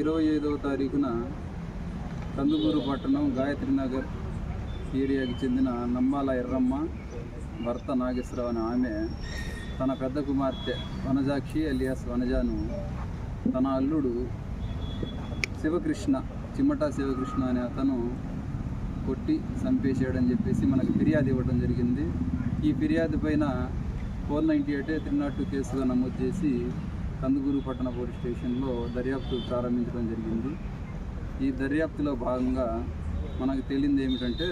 ఇరవై ఐదవ తారీఖున కందుకూరు పట్టణం గాయత్రి నగర్ ఏరియాకి చెందిన నమ్మాల ఎర్రమ్మ భర్త నాగేశ్వరరావు అనే ఆమె తన పెద్ద కుమార్తె వనజాక్షి అలియాస్ వనజాను తన అల్లుడు శివకృష్ణ చిమ్మటా శివకృష్ణ అనే అతను కొట్టి చంపేసాడని చెప్పేసి మనకు ఫిర్యాదు ఇవ్వడం జరిగింది. ఈ ఫిర్యాదు పైన four ninety eight three not two కేసుగా నమోదు చేసి కందుకూరు పట్టణ పోలీస్ స్టేషన్లో దర్యాప్తు ప్రారంభించడం జరిగింది. ఈ దర్యాప్తులో భాగంగా మనకు తేలింది ఏమిటంటే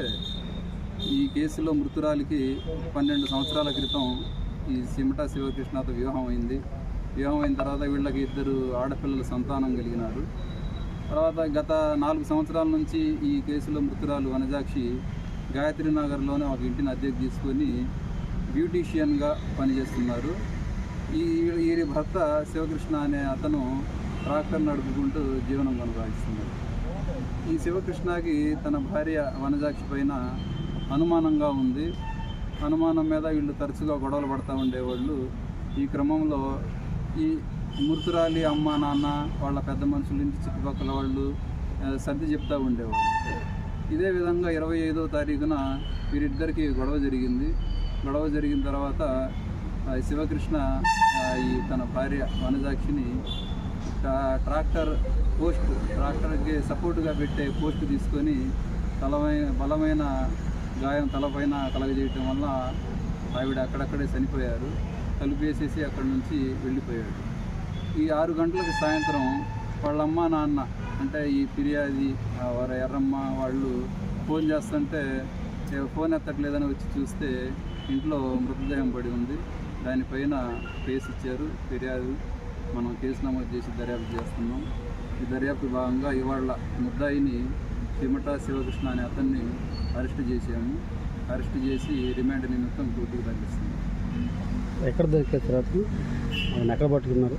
ఈ కేసులో మృతురాలికి పన్నెండు సంవత్సరాల క్రితం ఈ సిమటా శివకృష్ణతో వివాహం అయింది. వివాహం అయిన తర్వాత వీళ్ళకి ఇద్దరు ఆడపిల్లల సంతానం కలిగినారు. తర్వాత గత నాలుగు సంవత్సరాల నుంచి ఈ కేసులో మృతురాలు వనజాక్షి గాయత్రి నగర్లోనే ఒక ఇంటిని అద్దెకు తీసుకొని బ్యూటీషియన్గా పనిచేస్తున్నారు. ఈ వీరి భర్త శివకృష్ణ అనే అతను ట్రాక్టర్ నడుపుకుంటూ జీవనం కొనసాగిస్తున్నాడు. ఈ శివకృష్ణకి తన భార్య వనజాక్షి పైన అనుమానంగా ఉంది. అనుమానం మీద వీళ్ళు తరచుగా గొడవలు పడుతూ ఉండేవాళ్ళు. ఈ క్రమంలో ఈ మృతురాలి అమ్మ నాన్న వాళ్ళ పెద్ద మనుషుల నుంచి చుట్టుపక్కల వాళ్ళు సర్ది చెప్తూ ఉండేవాళ్ళు. ఇదే విధంగా ఇరవై ఐదో తారీఖున వీరిద్దరికీ గొడవ జరిగింది. గొడవ జరిగిన తర్వాత శివకృష్ణ ఈ తన భార్య వనజాక్షిని ట్రా- ట్రాక్టర్ పోస్ట్ ట్రాక్టర్కి సపోర్ట్గా పెట్టే పోస్ట్ తీసుకొని తలమైన బలమైన గాయం తలపైన కలగజేయటం వల్ల ఆవిడ అక్కడక్కడే చనిపోయారు. తలుపు వేసేసి అక్కడి నుంచి వెళ్ళిపోయాడు. ఈ ఆరు గంటలకు సాయంత్రం వాళ్ళమ్మ నాన్న అంటే ఈ ఫిర్యాది ఆ వారి ఎర్రమ్మ వాళ్ళు ఫోన్ చేస్తుంటే ఫోన్ ఎత్తట్లేదని వచ్చి చూస్తే ఇంట్లో మృతదేహం పడి ఉంది. దానిపైన కేసు ఇచ్చారు ఫిర్యాదు మనం కేసు నమోదు చేసి దర్యాప్తు చేస్తున్నాం. ఈ దర్యాప్తు భాగంగా ఇవాళ ముద్దాయిని సిమటా శివకృష్ణ అనే అతన్ని అరెస్ట్ చేశాము. అరెస్ట్ చేసి రిమాండ్ నిమిత్తం కోర్టుకు తరలిస్తున్నాం. ఎక్కడ దొరికారు తర్వాత ఎక్కడ పట్టుకున్నారు?